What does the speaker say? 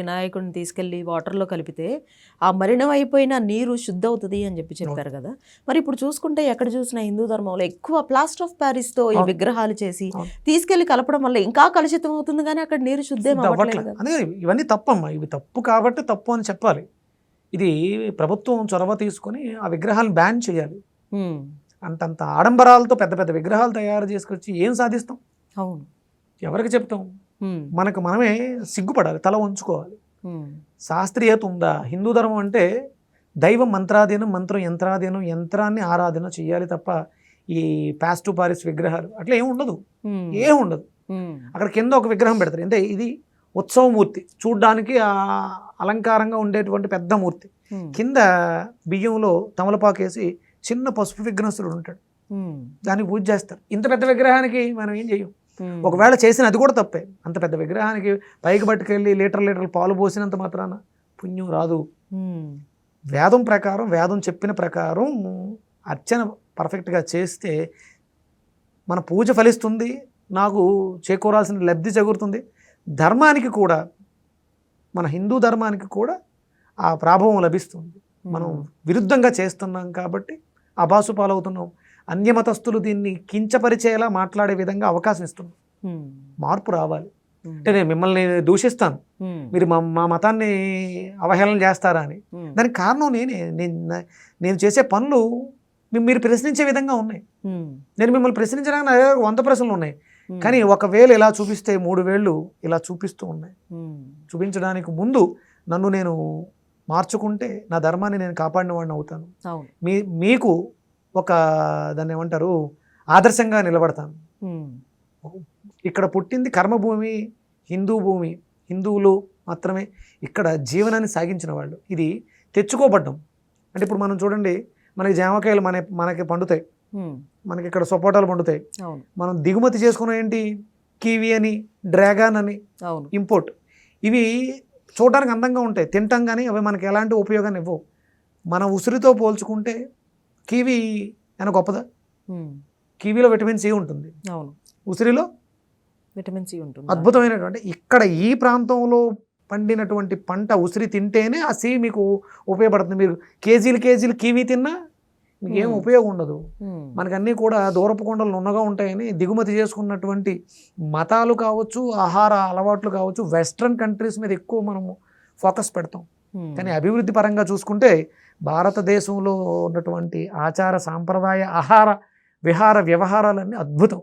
వినాయకుడిని తీసుకెళ్ళి వాటర్లో కలిపితే ఆ మలినం అయిపోయిన నీరు శుద్ధ అవుతుంది అని చెప్పి చెప్పారు కదా. మరి ఇప్పుడు చూసుకుంటే ఎక్కడ చూసినా హిందూ ధర్మంలో ఎక్కువ ప్లాస్టర్ ఆఫ్ ప్యారిస్తో ఈ. విగ్రహాలు చేసి అవును. తీసుకెళ్ళి కలపడం వల్ల ఇంకా కలుషితం అవుతుంది కానీ అక్కడ నీరు శుద్ధం అవ్వట్లేదు ఇవన్నీ తప్పమ్మా. ఇవి తప్పు కాబట్టి తప్పు అని చెప్పాలి. ఇది ప్రభుత్వం చొరవ తీసుకొని ఆ విగ్రహాలను బ్యాన్ చేయాలి. అంతంత ఆడంబరాలతో పెద్ద పెద్ద విగ్రహాలు తయారు చేసుకొచ్చి ఏం సాధిస్తాం? అవును. ఎవరికి చెప్తాం? మనకు మనమే సిగ్గుపడాలి తల వంచుకోవాలి. ఉమ్, శాస్త్రీయత ఉందా హిందూ ధర్మం అంటే దైవం మంత్రాధీనం మంత్రం యంత్రాధీనం యంత్రాన్ని ఆరాధన చేయాలి తప్ప ఈ పాస్టు పారిస్ విగ్రహాలు అట్లా ఏం ఉండదు. ఉమ్, ఏం ఉండదు. అక్కడ కింద ఒక విగ్రహం పెడతారు. అంటే ఇది ఉత్సవమూర్తి. చూడ్డానికి ఆ అలంకారంగా ఉండేటువంటి పెద్ద మూర్తి. కింద బియ్యంలో తమలపాకు వేసి చిన్న పసుపు విఘ్నస్తుడు ఉంటాడు. దానికి పూజ చేస్తారు. ఇంత పెద్ద విగ్రహానికి మనం ఏం చేయం ఒకవేళ చేసిన అది కూడా తప్పే. అంత పెద్ద విగ్రహానికి పైకి పట్టుకెళ్ళి లీటర్ లీటర్లు పాలు పోసినంత మాత్రాన పుణ్యం రాదు. ఉమ్, వేదం ప్రకారం వేదం చెప్పిన ప్రకారం అర్చన పర్ఫెక్ట్గా చేస్తే మన పూజ ఫలిస్తుంది నాకు చేకూరాల్సిన లబ్ధి చేకూరుతుంది ధర్మానికి కూడా మన హిందూ ధర్మానికి కూడా ఆ ప్రాభవం లభిస్తుంది. మనం విరుద్ధంగా చేస్తున్నాం కాబట్టి అబాసు పాలవుతున్నాం అన్యమతస్థులు దీన్ని కించపరిచేలా మాట్లాడే విధంగా అవకాశం ఇస్తున్నాం ఉమ్, మార్పు రావాలి. అంటే నేను మిమ్మల్ని దూషిస్తాను. మీరు మా మా మతాన్ని అవహేళన చేస్తారా అని. దానికి కారణం నేనే. నేను నేను చేసే పనులు మీరు ప్రశ్నించే విధంగా ఉన్నాయి. నేను మిమ్మల్ని ప్రశ్నించడానికి నా దగ్గర వంద ప్రశ్నలు ఉన్నాయి. కానీ ఒక వేలు ఇలా చూపిస్తే మూడు వేళ్ళు ఇలా చూపిస్తూ ఉన్నాయి. చూపించడానికి ముందు నన్ను నేను మార్చుకుంటే నా ధర్మాన్ని నేను కాపాడిన వాడిని అవుతాను. మీ మీకు ఒక దాన్ని ఏమంటారు ఆదర్శంగా నిలబడతాను. ఇక్కడ పుట్టింది కర్మభూమి హిందూ భూమి హిందువులు మాత్రమే. ఇక్కడ జీవనాన్ని సాగించిన వాళ్ళు. ఇది తెచ్చుకోబడ్డం. అంటే ఇప్పుడు మనం చూడండి మనకి జామకాయలు మన మనకి పండుతాయి. మనకి ఇక్కడ సపోటాలు పండుతాయి. మనం దిగుమతి చేసుకున్న ఏంటి? కివి అని డ్రాగన్ అని అవును. ఇంపోర్ట్. ఇవి చూడడానికి అందంగా ఉంటాయి. తింటాం కానీ అవి మనకి ఎలాంటి ఉపయోగాన్ని ఇవ్వవు. మన ఉసిరితో పోల్చుకుంటే కివి అని గొప్పదా? కివీలో విటమిన్ సి ఉంటుంది. అవును. ఉసిరిలో? విటమిన్ సి ఉంటుంది. అద్భుతమైనటువంటి ఇక్కడ ఈ ప్రాంతంలో పండినటువంటి పంట ఉసిరి తింటేనే ఆ సి మీకు ఉపయోగపడుతుంది. మీరు కేజీలు కేజీలు కివీ తిన్నా మీకు ఏం. ఉపయోగం ఉండదు. ఉమ్, మనకి అన్నీ కూడా దూరపు కొండలు నున్నగా ఉంటాయని దిగుమతి చేసుకున్నటువంటి మతాలు కావచ్చు ఆహార అలవాట్లు కావచ్చు వెస్ట్రన్ కంట్రీస్ మీద ఎక్కువ మనము ఫోకస్ పెడతాం. కానీ అభివృద్ధి పరంగా చూసుకుంటే భారతదేశంలో ఉన్నటువంటి ఆచార సాంప్రదాయ ఆహార విహార వ్యవహారాలన్నీ అద్భుతం.